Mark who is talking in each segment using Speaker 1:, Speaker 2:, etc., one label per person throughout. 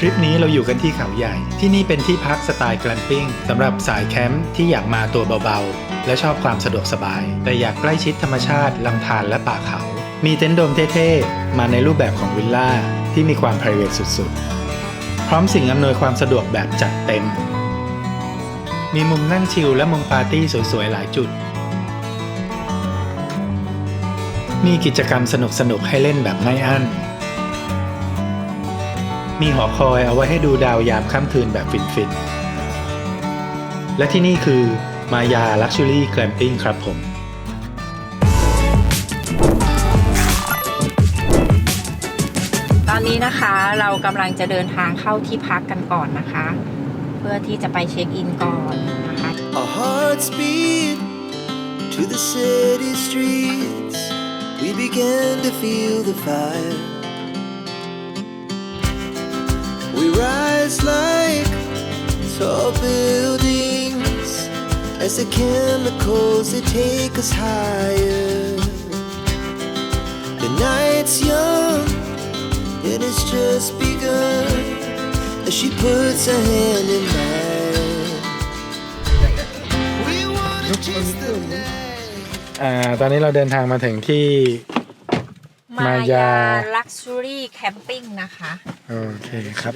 Speaker 1: ทริปนี้เราอยู่กันที่เขาใหญ่ ที่นี่เป็นที่พักสไตล์แกลมปิ้งสำหรับสายแคมป์ที่อยากมาตัวเบาๆ และชอบความสะดวกสบาย แต่อยากใกล้ชิดธรรมชาติลำธารและป่าเขา มีเต็นท์โดมเท่ๆ มาในรูปแบบของวิลล่าที่มีความ p r i v a t สุดๆ พร้อมสิ่งอำนวยความสะดวกแบบจัดเต็ม มีมุมนั่งชิลและมุมปาร์ตี้สวยๆ หลายจุด มีกิจกรรมสนุกๆ ให้เล่นแบบไม่อั้น มีหอคอยเอาไว้ให้ดูดาวยามค่ำคืนแบบฟินๆ และที่นี่คือมายาลักชัวรี่แกลมปิ้งครับผม
Speaker 2: ตอนนี้นะคะเรากำลังจะเดินทางเข้าที่พักกันก่อนนะคะ เพื่อที่จะไปเช็คอินก่อนนะคะ
Speaker 3: Our hearts beat to the city streets. We began to feel the fire. We rise like tall buildings as the chemicals they take us higher. The night's young, it has just begun as she puts her hand in mine. We wanna chase the night.
Speaker 1: อ่า ตอนนี้เราเดินทางมาถึงที่ มายา
Speaker 2: ลักชัวรี่แคมปิ้งนะคะ
Speaker 1: โอเคครับ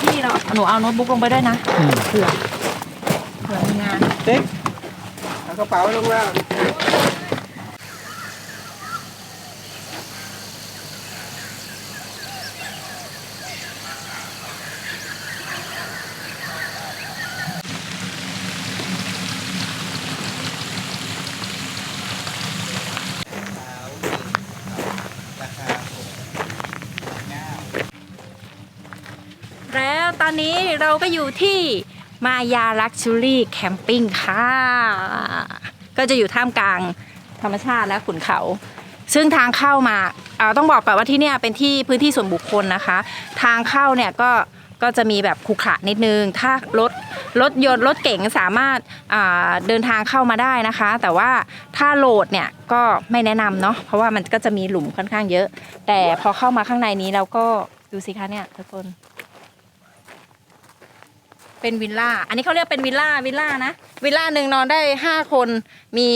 Speaker 2: พี่เราหนูเอาโน้ตบุ๊กลงไปด้วยนะ
Speaker 1: อืม
Speaker 2: เผื่อเผื่อมีงาน
Speaker 1: เด็ก
Speaker 4: เอากระเป๋าลงแล้ว
Speaker 2: แอนนี้เราก็อยู่ที่มายาลักชัวรี่แคมปิ้งค่ะ ก็จะอยู่ท่ามกลางธรรมชาติและขุนเขา ซึ่งทางเข้ามาเอ่อต้องบอกก่อนว่าที่เนี่ยเป็นที่พื้นที่ส่วนบุคคลนะคะ ทางเข้าเนี่ยก็ก็จะมีแบบขรุขระนิดนึง ถ้ารถรถยนต์รถเก๋งสามารถาเดินทางเข้ามาได้นะคะ แต่ว่าถ้าโหลดเนี่ยก็ไม่แนะนำเนาะ เพราะว่ามันก็จะมีหลุมค่อนข้างเยอะ แต่พอเข้ามาข้างในนี้เราก็ดูสิคะเนี่ยทุกคน เป็นวิลล่า อันนี้เขาเรียกเป็นวิลล่าวิลล่านะ วิลล่าหนึ่งนอนได้ห้าคนมี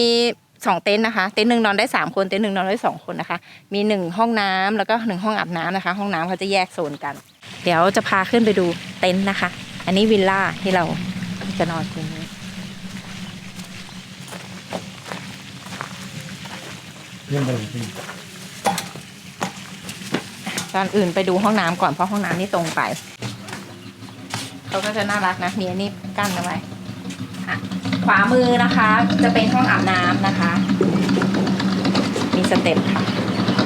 Speaker 2: สองเต็นท์นะคะ เต็นท์หนึ่งนอนได้สามคน เต็นท์หนึ่งนอนได้สองคนนะคะ มีหนึ่งห้องน้ำแล้วก็หนึ่งห้องอาบน้ำนะคะ ห้องน้ำเขาจะแยกโซนกัน เดี๋ยวจะพาขึ้นไปดูเต็นท์นะคะ อันนี้วิลล่าที่เราจะนอนคืนนี้
Speaker 1: เรื่องไปจริง
Speaker 2: ตอนอื่นไปดูห้องน้ำก่อนเพราะห้องน้ำนี่ตรงไป เขาก็จะน่ารักนะมีอันนี้กั้นเอาไว้อะขวามือนะคะ จะเป็นห้องอาบน้ำนะคะ มีสเต็ปค่ะ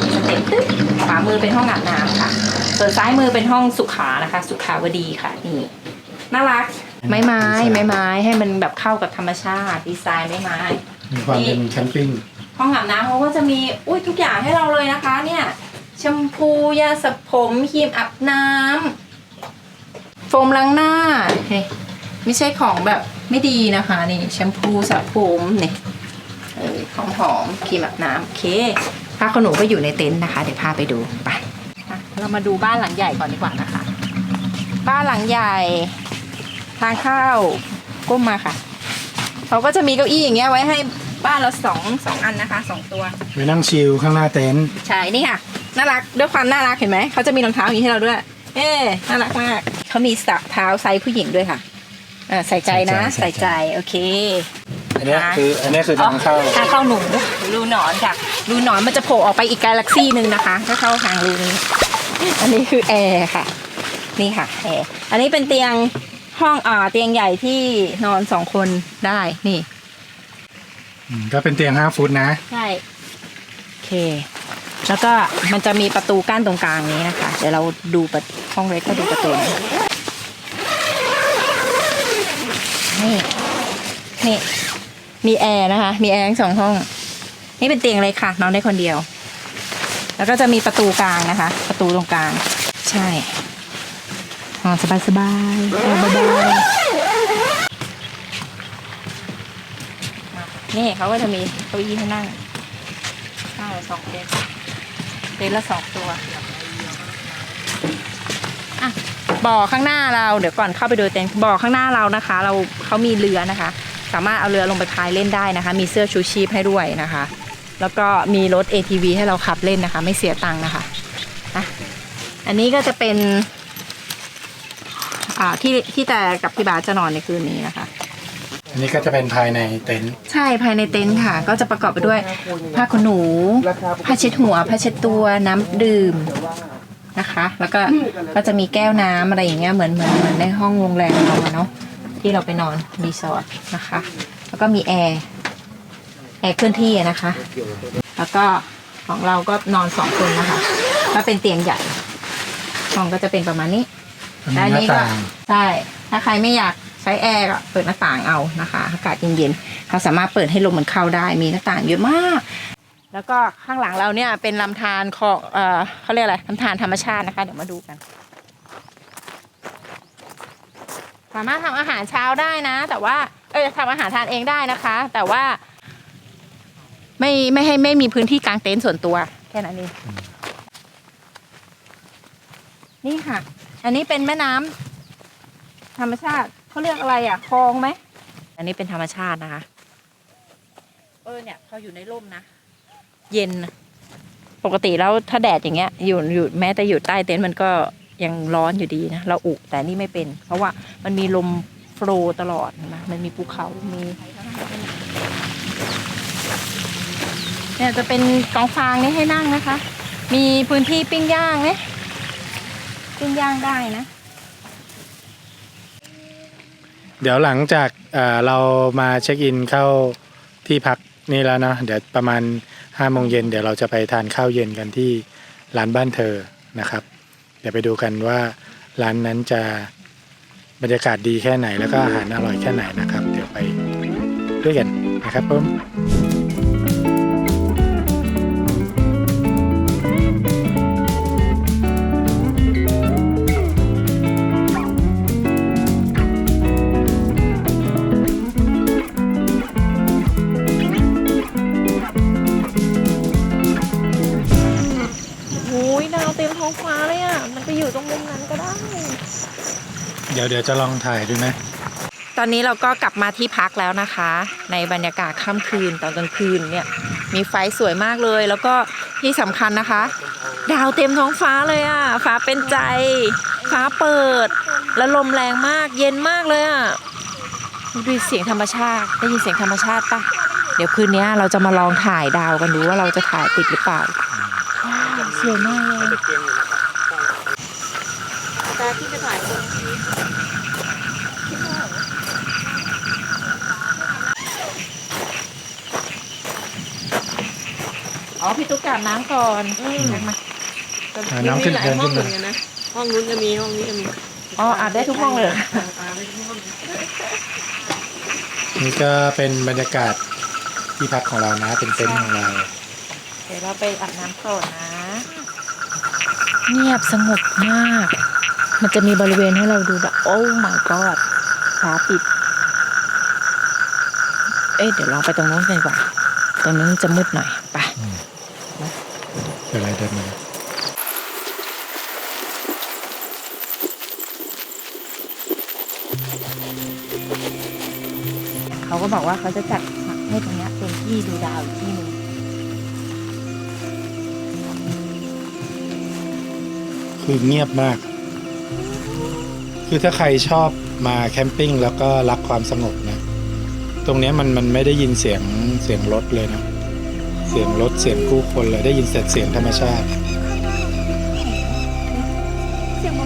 Speaker 2: มีสเต็ปตึ๊บขวามือเป็นห้องอาบน้ำค่ะ ส่วนซ้ายมือเป็นห้องสุขานะคะ สุขาวดีค่ะนี่น่ารักไม้ไม้ไม้ไม้ให้มันแบบเข้ากับธรรมชาติดีไซน์ไม้ไม้
Speaker 1: มีความเป็นแคมปิ้ง
Speaker 2: ห้องอาบน้ำเขาก็จะมีอุ้ยทุกอย่างให้เราเลยนะคะ เนี่ยแชมพูยาสระผมครีมอาบน้ำ โฟมล้างหน้าเฮ้ยไม่ใช่ของแบบไม่ดีนะคะนี่แชมพูสระผมเนี่ยเออหอมหอมๆครีมอาบน้ำโอเคพาขนหนูก็อยู่ในเต็นท์นะคะ เดี๋ยวพาไปดูไปอะเรามาดูบ้านหลังใหญ่ก่อนดีกว่านะคะ บ้านหลังใหญ่ทางเข้าก้มมาค่ะเขาก็จะมีเก้าอี้อย่างเงี้ยไว้ให้บ้านเราสองสองอันนะคะสองตัว
Speaker 1: ไปนั่งชิลข้างหน้าเต็นท์
Speaker 2: ใช่นี่ค่ะน่ารักด้วยความน่ารักเห็นไหมเขาจะมีรองเท้าอย่างนี้ให้เราด้วย เอ๊น่ารักมาก เขามีสเท้าไซส์ผู้หญิงด้วยค่ะอ่าใส่ใจนะใส่ใจโอเค
Speaker 1: อันเนี้ยคืออันเนี้ยคือทางเข้า
Speaker 2: ทางเข้าหนูรูหนอนค่ะ รูหนอนมันจะโผล่ออกไปอีกกาแล็กซี่หนึ่งนะคะ ถ้าเข้าทางรูนี้ อันนี้คือแอร์ค่ะ นี่ค่ะแอร์ อันนี้เป็นเตียงห้องอ่าเตียงใหญ่ที่นอนสองคนได้ นี่
Speaker 1: อืมก็เป็นเตียง5ฟุตนะ
Speaker 2: ใช่ โอเค แล้วก็มันจะมีประตูกั้นตรงกลางนี้นะคะ เดี๋ยวเราดูประห้องเล็กก็ดูประตูนะ นี่นี่มีแอร์นะคะ มีแอร์ทั้งสองห้อง นี่เป็นเตียงเล็กค่ะนอนได้คนเดียว แล้วก็จะมีประตูกลางนะคะ ประตูตรงกลาง ใช่นอนสบายสบายๆแอร์เบาๆนี่เขาก็จะมีเก้าอี้ให้นั่งใช่สองเต็นท์เต็นท์ละสองตัวอะ บ่อข้างหน้าเราเดี๋ยวก่อนเข้าไปดูเต็นท์บ่อข้างหน้าเรานะคะ เราเขามีเรือนะคะ สามารถเอาเรือลงไปพายเล่นได้นะคะ มีเสื้อชูชีพให้ด้วยนะคะ แล้วก็มีรถ ATV ให้เราขับเล่นนะคะ ไม่เสียตังค์นะคะอะอันนี้ก็จะเป็นอ่าที่ที่แต่กับพี่บาสจะนอนในคืนนี้นะคะ
Speaker 1: อันนี้ก็จะเป็นภายในเต็นท์
Speaker 2: ใช่ภายในเต็นท์ค่ะ ก็จะประกอบไปด้วยผ้าขนหนูผ้าเช็ดหัวผ้าเช็ดตัวน้ำดื่ม นะคะ แล้วก็ก็จะมีแก้วน้ำอะไรอย่างเงี้ยเหมือนเหมือนเหมือนในห้องโรงแรมเราอะเนาะที่เราไปนอนรีสอร์ทนะคะ แล้วก็มีแอร์แอร์เคลื่อนที่อะนะคะ แล้วก็ของเราก็นอนสองคนนะคะก็เป็นเตียงใหญ่ห้องก็จะเป็นประมาณนี้
Speaker 1: มีหน้าต่าง
Speaker 2: ใช่ถ้าใครไม่อยากใช้แอร์ก็เปิดหน้าต่างเอานะคะ อากาศเย็นๆเขาสามารถเปิดให้ลมมันเข้าได้มีหน้าต่างเยอะมาก แล้วก็ข้างหลังเราเนี่ยเป็นลำธารของเออเขาเรียกอะไรลำธารธรรมชาตินะคะ เดี๋ยวมาดูกันสามารถทำอาหารเช้าได้นะ แต่ว่าเออทำอาหารทานเองได้นะคะ แต่ว่า ไม่ไม่ให้ไม่มีพื้นที่กางเต็นท์ส่วนตัว แค่นั้นเองนี่ค่ะ อันนี้เป็นแม่น้ำธรรมชาติเขาเรียกอะไรอะคลองไหม อันนี้เป็นธรรมชาตินะคะ เออเนี่ยเขาอยู่ในร่มนะ เย็นนะปกติแล้วถ้าแดดอย่างเงี้ยอยู่อยู่แม้แต่อยู่ใต้เต็นท์มันก็ยังร้อนอยู่ดีนะเราอุแต่นี่ไม่เป็น เพราะว่ามันมีลมโฟลตลอดนะมันมีภูเขามีเนี่ยจะเป็นกองฟางนี่ให้นั่งนะคะ มีพื้นที่ปิ้งย่างไหมปิ้งย่างได้นะ
Speaker 1: เดี๋ยวหลังจากเออเรามาเช็คอินเข้าที่พัก นี่แล้วเนาะเดี๋ยวประมาณห้าโมงเย็นเดี๋ยวเราจะไปทานข้าวเย็นกันที่ร้านบ้านเธอนะครับ เดี๋ยวไปดูกันว่าร้านนั้นจะบรรยากาศดีแค่ไหนแล้วก็อาหารอร่อยแค่ไหนนะครับ เดี๋ยวไปด้วยกันนะครับผ
Speaker 2: ม เดี๋
Speaker 1: ยวเดี๋ยวจะลองถ่ายดูนะ
Speaker 2: ตอนนี้เราก็กลับมาที่พักแล้วนะคะ ในบรรยากาศค่ำคืนตอนกลางคืนเนี่ยมีไฟสวยมากเลย แล้วก็ที่สำคัญนะคะ ดาวเต็มท้องฟ้าเลยอะฟ้าเป็นใจ ฟ้าเปิด แล้วลมแรงมากเย็นมากเลยอะดูเสียงธรรมชาติได้ยินเสียงธรรมชาติปะเดี๋ยวคืนนี้เราจะมาลองถ่ายดาวกันดูว่าเราจะถ่ายติดหรือเปล่าว้าวสวยมากเลยแต่ที่จะถ่ายตรงนี้ อ๋อพี่ตุ๊กอาบน้ำก่อนนั่งมา
Speaker 1: อ่าน้ำขึ้น
Speaker 4: มีหลาย
Speaker 1: เดิน
Speaker 4: ห้อ
Speaker 1: ขึ้
Speaker 4: ง
Speaker 1: น
Speaker 4: เหมื
Speaker 1: มา
Speaker 4: อนกันนะ ห้องนู้นก็มีห้องนี้ก็มี
Speaker 2: อ๋ออาบได้ทุกห้องเลยเหรอ
Speaker 4: อาไม่ทุกห้อง
Speaker 1: นี่ก็เป็นบรรยากาศที่พักของเรานะ เป็นเต็นท์ของเรา
Speaker 2: เดี๋ยวเราไปอาบน้ำก่อนนะ เงียบสงบมาก มันจะมีบริเวณให้เราดูแบบโอ้ my god ฟ้าปิด เอ๊ะเดี๋ยวลองไปตรงนู้นกันดีกว่า ตรงนู้นจะมืดหน่อย ไป
Speaker 1: เดี๋ยวอะไรเดินมา
Speaker 2: เขาก็บอกว่าเขาจะจัดให้ตรงเนี้ยเป็นที่ดูดาวอีกที่หนึ่ง
Speaker 1: คือเงียบมาก คือถ้าใครชอบมาแคมปิ้งแล้วก็รักความสงบนะ ตรงเนี้ยมันมันไม่ได้ยินเสียงเสียงรถเลยนะ เสียงรถเสียงผู้คนเลยได้ยินแต่เสียงธรรมชาติ
Speaker 2: เสียงมั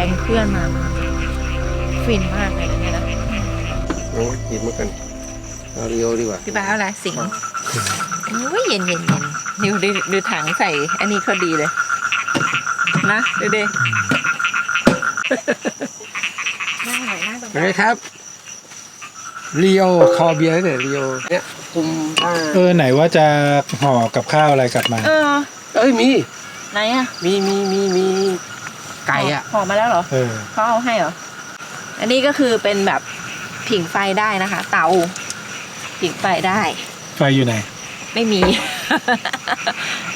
Speaker 2: ก๊งเพื่อนมานะฟินมากเลยนะเนี่ยนะ
Speaker 4: โอ้ยหยิบมากันเอาเรียวดีกว่า
Speaker 2: พี่บ้าเอาอะไรสิงห์โอ้ยเย็นเย็นเย็นดูดูดูถังใส่ อันนี้เขาดีเลย นะ ดูดินั่งหน่อยนั่งตรง
Speaker 4: เป็นไงครับ เรียวคอเบียร์เนี่ยเรียวเนี่ยคุมผ้า
Speaker 1: เออไหนว่าจะห่อกับข้าวอะไรกลับมา
Speaker 2: เออ
Speaker 4: เอ้ยมี
Speaker 2: ไหนอะ
Speaker 4: มีมีมีมี ไก่อะ
Speaker 2: ห่อมาแล้วเหรอ
Speaker 1: เออ
Speaker 2: เขาเอาให้เหรอ อันนี้ก็คือเป็นแบบผิงไฟได้นะคะ เตาผิงไฟได้
Speaker 1: ไฟอยู่ไหน
Speaker 2: ไม่มี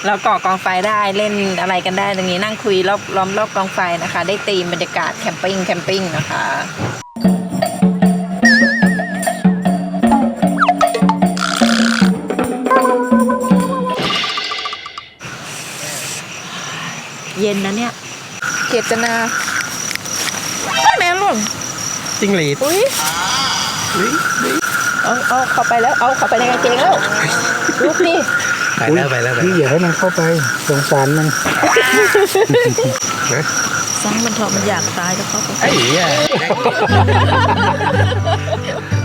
Speaker 2: เราก่อกองไฟได้เล่นอะไรกันได้ตรงนี้นั่งคุยรอบล้อมรอบกองไฟนะคะ ได้ตีมบรรยากาศแคมปิ้งแคมปิ้งนะคะเย็นนะเนี่ย เกตนาไม่แม่หล่น
Speaker 4: จิ้งหรีด
Speaker 2: อุ้ยเอาเอาเข้าไปแล้ว เอาเข้าไปในกางเกงแล้วลุกดิ
Speaker 4: ไปแล้วไปแล้วไป
Speaker 1: พี่อย่าให้มันเข้าไปสงสารมัน
Speaker 2: ซังมันเถอะมันอยากตายก็เข้าไป
Speaker 4: ไอ้เหี้ย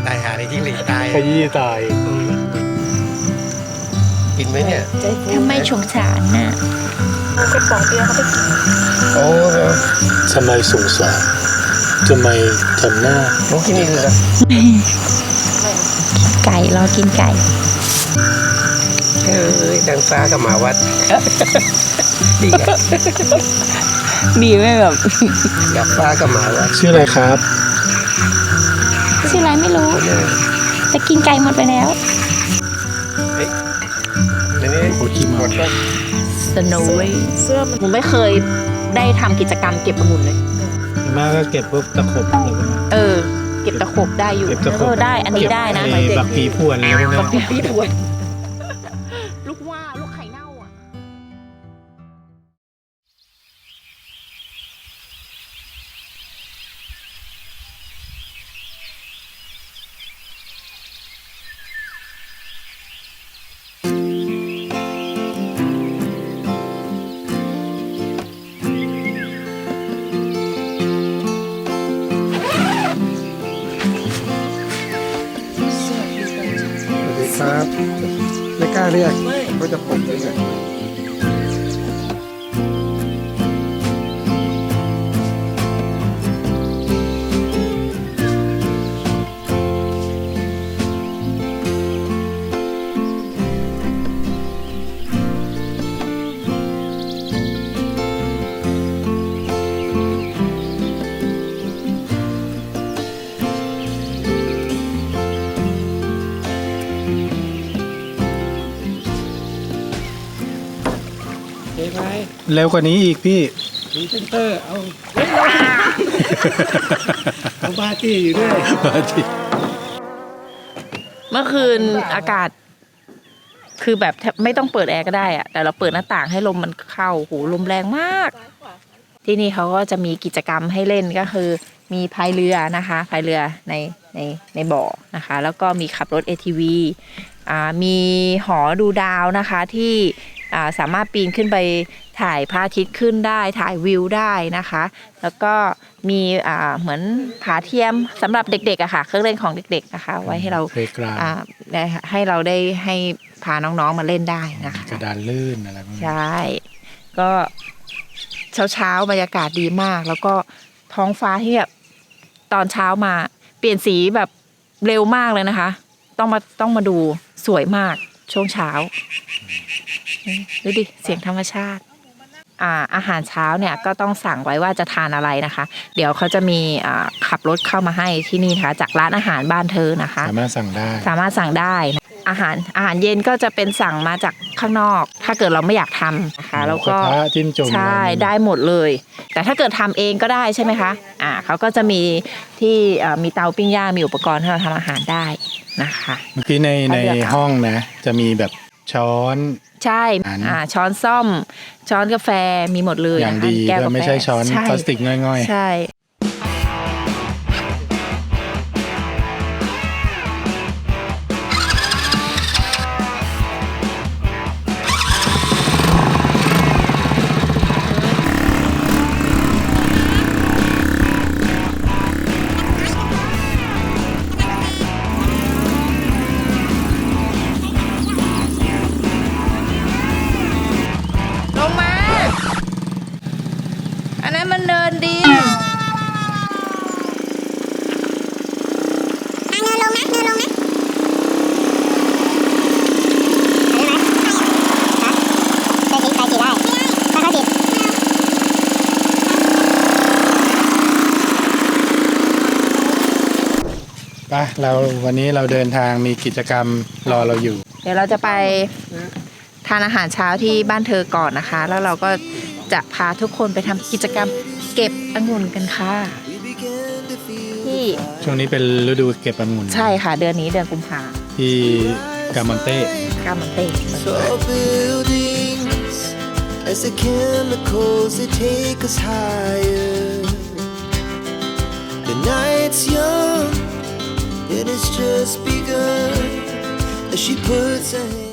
Speaker 4: ตายหาในจิ้งหรีดตาย
Speaker 1: ขยี้ตาย
Speaker 4: กินไหมเนี่ย
Speaker 2: ทำไมชงฉานน่ะ เอากระป๋องเบียร์เขาไปกิน
Speaker 4: โอ้
Speaker 1: ทำไมสงสารทำไมทำหน้า
Speaker 4: น้องกินนี่เลยนะ
Speaker 2: ไก่รอกินไก่
Speaker 4: เอ้ยดังฟ้ากับหมาวัด ดีอะ
Speaker 2: ดีไหมแบบ
Speaker 4: ดังฟ้ากับหมาวัด
Speaker 1: ชื่ออะไรครับ
Speaker 2: ชื่ออะไรไม่รู้
Speaker 4: เนี่ย
Speaker 2: จะกินไก่หมดไปแล้ว
Speaker 4: ในนี้
Speaker 1: โอ้ขี้เมา
Speaker 4: หมด แล้ว
Speaker 2: สโนว์เสื้อมันผมไม่เคยได้ทำกิจกรรมเก็บองุ่นเลย
Speaker 1: ส่วนมากก็เก็บพวกตะขบอะไรพวกนั้น
Speaker 2: เออ เก็บตะขบได้อยู่
Speaker 1: เก็บตะข
Speaker 2: เอบอได้ อันนี้ได้นะ
Speaker 1: ไอ้บักผีพวนอะไรพวกนั้น
Speaker 2: พี่ถวนลูกว่า ลูกไข่เน่า
Speaker 4: เรียกก็จะปลุกเลย เฮ้ยไป
Speaker 1: เร็วกว่านี้อีกพี่
Speaker 4: มีเซนเตอร์ เอาเฮ้ยเอาบาร์ตี้อยู่ด้วย
Speaker 2: เมื่อคืนอากาศ คือแบบแทบไม่ต้องเปิดแอร์ก็ได้อะแต่เราเปิดหน้าต่างให้ลมมันเข้าโหลมแรงมาก ที่นี่เขาก็จะมีกิจกรรมให้เล่นก็คือ มีพายเรือนะคะพายเรือในในในบ่อนะคะ แล้วก็มีขับรถ ATV อ่ามีหอดูดาวนะคะที่อ่า สามารถปีนขึ้นไปถ่ายพระอาทิตย์ขึ้นได้ถ่ายวิวได้นะคะ แล้วก็มีอ่าเหมือนผาเทียมสำหรับเด็กๆอะค่ะ เครื่องเล่นของเด็กๆนะคะไว้ให้เรา
Speaker 1: เพลกรา
Speaker 2: อ่าได้ให้เราได้ให้พาน้องๆมาเล่นได้นะคะ
Speaker 1: กระดานลื่นอะไรพวกนี้
Speaker 2: ใช่ก็เช้าเช้าๆบรรยากาศดีมาก แล้วก็ท้องฟ้าที่แบบตอนเช้ามาเปลี่ยนสีแบบเร็วมากเลยนะคะ ต้องมาต้องมาดูสวยมากช่วงเช้า ดูดิ เสียงธรรมชาติอ่าอาหารเช้าเนี่ยก็ต้องสั่งไว้ว่าจะทานอะไรนะคะ เดี๋ยวเขาจะมีอ่าขับรถเข้ามาให้ที่นี่นะคะจากร้านอาหารบ้านเธอนะคะ
Speaker 1: สามารถสั่งได้
Speaker 2: สามารถสั่งได้นะอาหารอาหารเย็นก็จะเป็นสั่งมาจากข้างนอก ถ้าเกิดเราไม่อยากทำนะคะแล้วก็
Speaker 1: หมูกระทะจิ้มจุ่ม
Speaker 2: ใช่
Speaker 1: อะไรอย่างเงี้ย
Speaker 2: ได้หมดเลย แต่ถ้าเกิดทำเองก็ได้ใช่ไหมคะอ่าเขาก็จะมีที่เอ่อมีเตาปิ้งย่างมีอุปกรณ์ให้เราทำอาหารได้นะคะ
Speaker 1: เมื่อกี้ในใน
Speaker 2: เอาเลือกเอา
Speaker 1: ห้องนะ จะมีแบบช้อน
Speaker 2: ใช่
Speaker 1: อาหาร
Speaker 2: อ่าช้อนซ่อม ช้อนกาแฟมีหมดเลย
Speaker 1: อย่าง
Speaker 2: นะคะ
Speaker 1: ดี
Speaker 2: แก้ว
Speaker 1: ด้วย
Speaker 2: กาแฟ
Speaker 1: ไม่ใช่ช้อน
Speaker 2: ใช่
Speaker 1: พลาสติกง่อย
Speaker 2: ใช่
Speaker 1: เราวันนี้เราเดินทางมีกิจกรรมรอเราอยู่
Speaker 2: เดี๋ยวเราจะไปทานอาหารเช้าที่บ้านเธอก่อนนะคะ แล้วเราก็จะพาทุกคนไปทำกิจกรรมเก็บองุ่นกันค่ะ
Speaker 3: We began to feel
Speaker 2: ที่
Speaker 1: ช่วงนี้เป็นฤดูเก็บองุ่น
Speaker 2: ใช่ค่ะ เดือนนี้เดือนกุมภา
Speaker 1: ที่กามอนเต้
Speaker 2: กามันเต้
Speaker 3: tall buildings as the chemicals they take us higher. The night's young, it has just begun as she puts her hand.